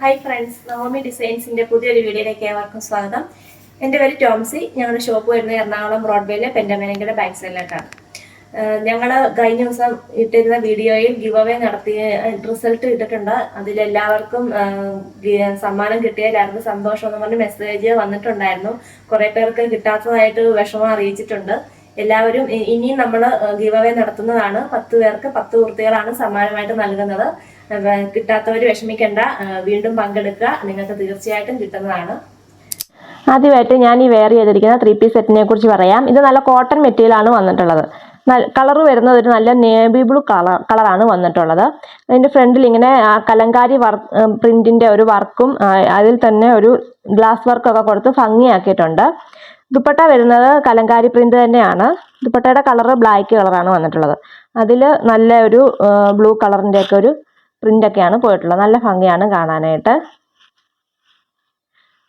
Hi friends Navami ഡിസൈൻസിന്റെ പുതിയൊരു വീഡിയോയിലേക്ക് ഏവർക്കും സ്വാഗതം. എന്റെ പേര് ടോംസി. ഞങ്ങളുടെ ഷോപ്പ് വരുന്നത് എറണാകുളം ബ്രോഡ്വേയിലെ പെൻഡമേനയുടെ ബാക്ക് സൈഡിലേക്കാണ് ഞങ്ങൾ കഴിഞ്ഞ ദിവസം ഇട്ടിരുന്ന വീഡിയോയിൽ ഗിവ് അവേ നടത്തിയ റിസൾട്ട് ഇട്ടിട്ടുണ്ട്. അതിലെല്ലാവർക്കും സമ്മാനം കിട്ടിയതിലായിരുന്നു സന്തോഷം എന്ന് പറഞ്ഞ് മെസ്സേജ് വന്നിട്ടുണ്ടായിരുന്നു. കുറെ പേർക്ക് കിട്ടാത്തതായിട്ട് വിഷമം അറിയിച്ചിട്ടുണ്ട്. എല്ലാവരും ഇനിയും നമ്മൾ ഗിവ് അവേ നടത്തുന്നതാണ്. പത്ത് പേർക്ക് പത്ത് കുർത്തികളാണ് സമ്മാനമായിട്ട് നൽകുന്നത്. കിട്ടാത്തവർ വിഷമിക്കേണ്ട. വീണ്ടും പങ്കെടുക്കുക. നിങ്ങൾക്ക് തീർച്ചയായിട്ടും കിട്ടുന്നതാണ്. ആദ്യമായിട്ട് ഞാൻ ഈ വെയർ ചെയ്തിരിക്കുന്ന ത്രീ പീസ് സെറ്റിനെ കുറിച്ച് പറയാം. ഇത് നല്ല കോട്ടൺ മെറ്റീരിയൽ ആണ് വന്നിട്ടുള്ളത്. കളർ വരുന്നത് ഒരു നല്ല നേവി ബ്ലൂ കളർ കളറാണ് വന്നിട്ടുള്ളത്. അതിന്റെ ഫ്രണ്ടിൽ ഇങ്ങനെ കലങ്കാരി വർക്ക് പ്രിന്റിന്റെ ഒരു വർക്കും അതിൽ തന്നെ ഒരു ഗ്ലാസ് വർക്കൊക്കെ കൊടുത്ത് ഭംഗിയാക്കിയിട്ടുണ്ട്. ദുപ്പട്ട വരുന്നത് കലങ്കാരി പ്രിന്റ് തന്നെയാണ്. ദുപ്പട്ടയുടെ കളർ ബ്ലാക്ക് കളറാണ് വന്നിട്ടുള്ളത്. അതിൽ നല്ല ഒരു ബ്ലൂ കളറിന്റെയൊക്കെ ഒരു പ്രിന്റൊക്കെയാണ് പോയിട്ടുള്ളത്. നല്ല ഭംഗിയാണ് കാണാനായിട്ട്.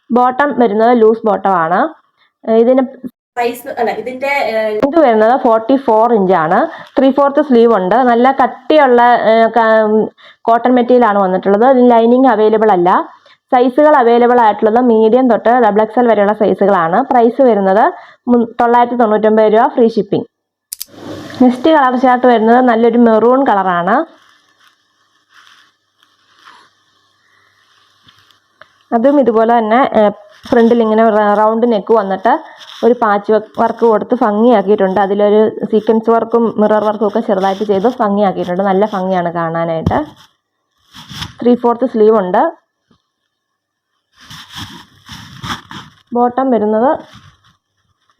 ബോട്ടം വരുന്നത് ലൂസ് ബോട്ടം ആണ്. ഇതിന് അല്ല ഇതിന്റെ ആ, വരുന്നത് ഫോർട്ടി ഫോർ ആണ്. ത്രീ ഫോർത്ത് സ്ലീവ് ഉണ്ട്. നല്ല കട്ടിയുള്ള കോട്ടൺ മെറ്റീരിയൽ ആണ് വന്നിട്ടുള്ളത്. ഇതിന് ലൈനിങ് അവൈലബിൾ അല്ല. സൈസുകൾ അവൈലബിൾ ആയിട്ടുള്ളത് മീഡിയം തൊട്ട് ഡബിൾ എക്സൽ വരെയുള്ള സൈസുകളാണ് പ്രൈസ് വരുന്നത് തൊള്ളായിരത്തി തൊണ്ണൂറ്റൊമ്പത് രൂപ free shipping next colour chart വരുന്നത് നല്ലൊരു മെറൂൺ കളറാണ് അതും ഇതുപോലെ തന്നെ ഫ്രണ്ടിൽ ഇങ്ങനെ റൗണ്ട് നെക്ക് വന്നിട്ട് ഒരു പാച്ച് വർക്ക് കൊടുത്ത് ഭംഗിയാക്കിയിട്ടുണ്ട്. അതിലൊരു സീക്വൻസ് വർക്കും മിറർ വർക്കും ഒക്കെ ചെറുതായിട്ട് ചെയ്ത് ഭംഗിയാക്കിയിട്ടുണ്ട്. നല്ല ഭംഗിയാണ് കാണാനായിട്ട്. ത്രീ ഫോർത്ത് സ്ലീവ് ഉണ്ട്. ബോട്ടം വരുന്നത്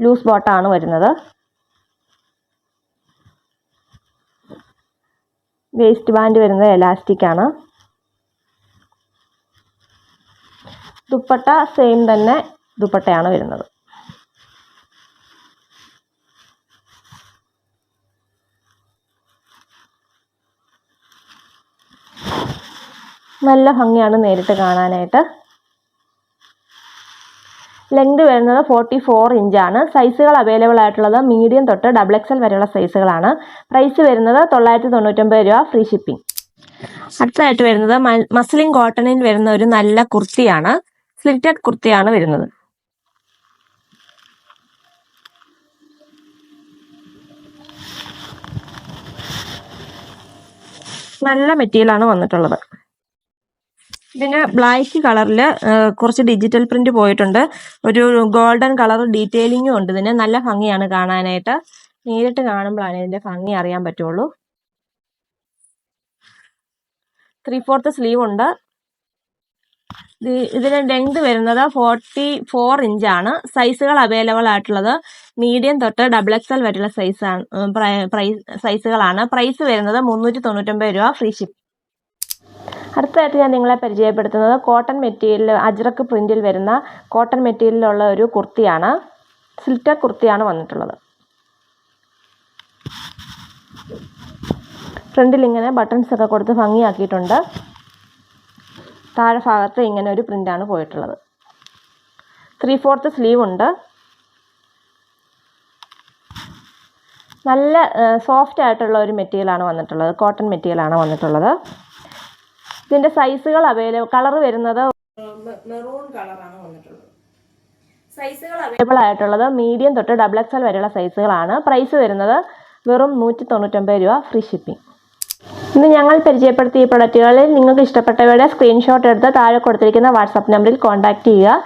ലൂസ് ബോട്ടമാണ് വരുന്നത്. വേസ്റ്റ് ബാൻഡ് വരുന്നത് എലാസ്റ്റിക് ആണ്. ദുപ്പട്ട സെയിം തന്നെ ദുപ്പട്ടയാണ് വരുന്നത്. നല്ല ഭംഗിയാണ് നേരിട്ട് കാണാനായിട്ട്. ലെങ്ത് വരുന്നത് ഫോർട്ടി ഫോർ ഇഞ്ചാണ് സൈസുകൾ അവൈലബിൾ ആയിട്ടുള്ളത് മീഡിയം തൊട്ട് ഡബിൾ എക്സൽ വരെയുള്ള സൈസുകളാണ് പ്രൈസ് വരുന്നത് തൊള്ളായിരത്തി തൊണ്ണൂറ്റൊമ്പത് രൂപ ഫ്രീ ഷിപ്പിംഗ് അടുത്തതായിട്ട് വരുന്നത് മസ്ലിൻ കോട്ടണിൽ വരുന്ന ഒരു നല്ല കുർത്തിയാണ്. സ്ലിറ്റഡ് കുർത്തിയാണ് വരുന്നത്. നല്ല മെറ്റീരിയലാണ് വന്നിട്ടുള്ളത്. പിന്നെ ബ്ലാക്ക് കളറിൽ കുറച്ച് ഡിജിറ്റൽ പ്രിന്റ് പോയിട്ടുണ്ട്. ഒരു ഗോൾഡൻ കളർ ഡീറ്റെയിലിങ്ങും ഉണ്ട് ഇതിന്. നല്ല ഭംഗിയാണ് കാണാനായിട്ട്. നേരിട്ട് കാണുമ്പോഴാണ് ഇതിന്റെ ഭംഗി അറിയാൻ പറ്റുള്ളൂ. ത്രീ ഫോർത്ത് സ്ലീവ് ഉണ്ട്. ഇതിന് ലെങ്ത് വരുന്നത് ഫോർട്ടി ഫോർ ഇഞ്ചാണ് സൈസുകൾ അവൈലബിൾ ആയിട്ടുള്ളത്. മീഡിയം തൊട്ട് ഡബിൾ എക്സ് എൽ വരെയുള്ള സൈസാണ് സൈസുകളാണ് പ്രൈസ് വരുന്നത് മുന്നൂറ്റി തൊണ്ണൂറ്റൊമ്പത് രൂപ ഫ്രീ ഷിപ്പ് അടുത്തതായിട്ട് ഞാൻ നിങ്ങളെ പരിചയപ്പെടുത്തുന്നത് കോട്ടൺ മെറ്റീരിയൽ അജ്രക്ക് പ്രിന്റിൽ വരുന്ന കോട്ടൺ മെറ്റീരിയലിലുള്ള ഒരു കുർത്തിയാണ്. സിൽറ്റർ കുർത്തിയാണ് വന്നിട്ടുള്ളത്. ഫ്രണ്ടിൽ ഇങ്ങനെ ബട്ടൺസ് ഒക്കെ കൊടുത്ത് ഭംഗിയാക്കിയിട്ടുണ്ട്. താഴെ ഭാഗത്ത് ഇങ്ങനെ ഒരു പ്രിന്റാണ് പോയിട്ടുള്ളത്. ത്രീ ഫോർത്ത് സ്ലീവ് ഉണ്ട്. നല്ല സോഫ്റ്റ് ആയിട്ടുള്ള ഒരു മെറ്റീരിയലാണ് വന്നിട്ടുള്ളത്. കോട്ടൺ മെറ്റീരിയലാണ് വന്നിട്ടുള്ളത്. ഇതിന്റെ സൈസുകൾ അവൈലബിൾ കളർ വരുന്നത് മെറൂൺ കളറാണ് വന്നിട്ടുള്ളത്. സൈസുകൾ അവൈലബിൾ ആയിട്ടുള്ളത് മീഡിയം തൊട്ട് ഡബിൾ എക്സൽ വരെയുള്ള സൈസുകളാണ് പ്രൈസ് വരുന്നത് വെറും നൂറ്റി തൊണ്ണൂറ്റൊമ്പത് രൂപ ഫ്രീ ഷിപ്പിംഗ് ഇന്ന് ഞങ്ങൾ പരിചയപ്പെടുത്തിയ ഈ പ്രൊഡക്റ്റുകളിൽ നിങ്ങൾക്ക് ഇഷ്ടപ്പെട്ടവയുടെ സ്ക്രീൻഷോട്ട് എടുത്ത് താഴെ കൊടുത്തിരിക്കുന്ന വാട്സാപ്പ് നമ്പറിൽ കോൺടാക്റ്റ് ചെയ്യുക.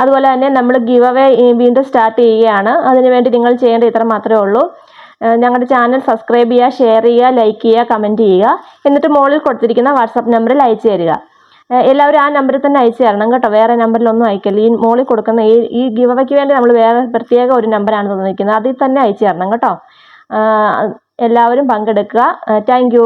അതുപോലെ തന്നെ നമ്മൾ ഗിവ് അവേ വീണ്ടും സ്റ്റാർട്ട് ചെയ്യുകയാണ്. അതിനുവേണ്ടി നിങ്ങൾ ചെയ്യേണ്ട ഇത്ര മാത്രമേ ഉള്ളൂ. ഞങ്ങളുടെ ചാനൽ സബ്സ്ക്രൈബ് ചെയ്യുക ഷെയർ ചെയ്യുക ലൈക്ക് ചെയ്യുക കമന്റ് ചെയ്യുക. എന്നിട്ട് മുകളിൽ കൊടുത്തിരിക്കുന്ന വാട്സാപ്പ് നമ്പറിൽ അയച്ചു തരിക. എല്ലാവരും ആ നമ്പറിൽ തന്നെ അയച്ചു തരണം കേട്ടോ. വേറെ നമ്പറിലൊന്നും അയക്കല്ല. ഈ മുകളിൽ കൊടുക്കുന്ന ഈ ഈ ഗിവ് വേണ്ടി നമ്മൾ വേറെ പ്രത്യേക ഒരു നമ്പറാണ് തന്നിരിക്കുന്നത്. അതിൽ തന്നെ അയച്ചു തരണം കേട്ടോ. എല്ലാവരും പങ്കെടുക്കുക. താങ്ക്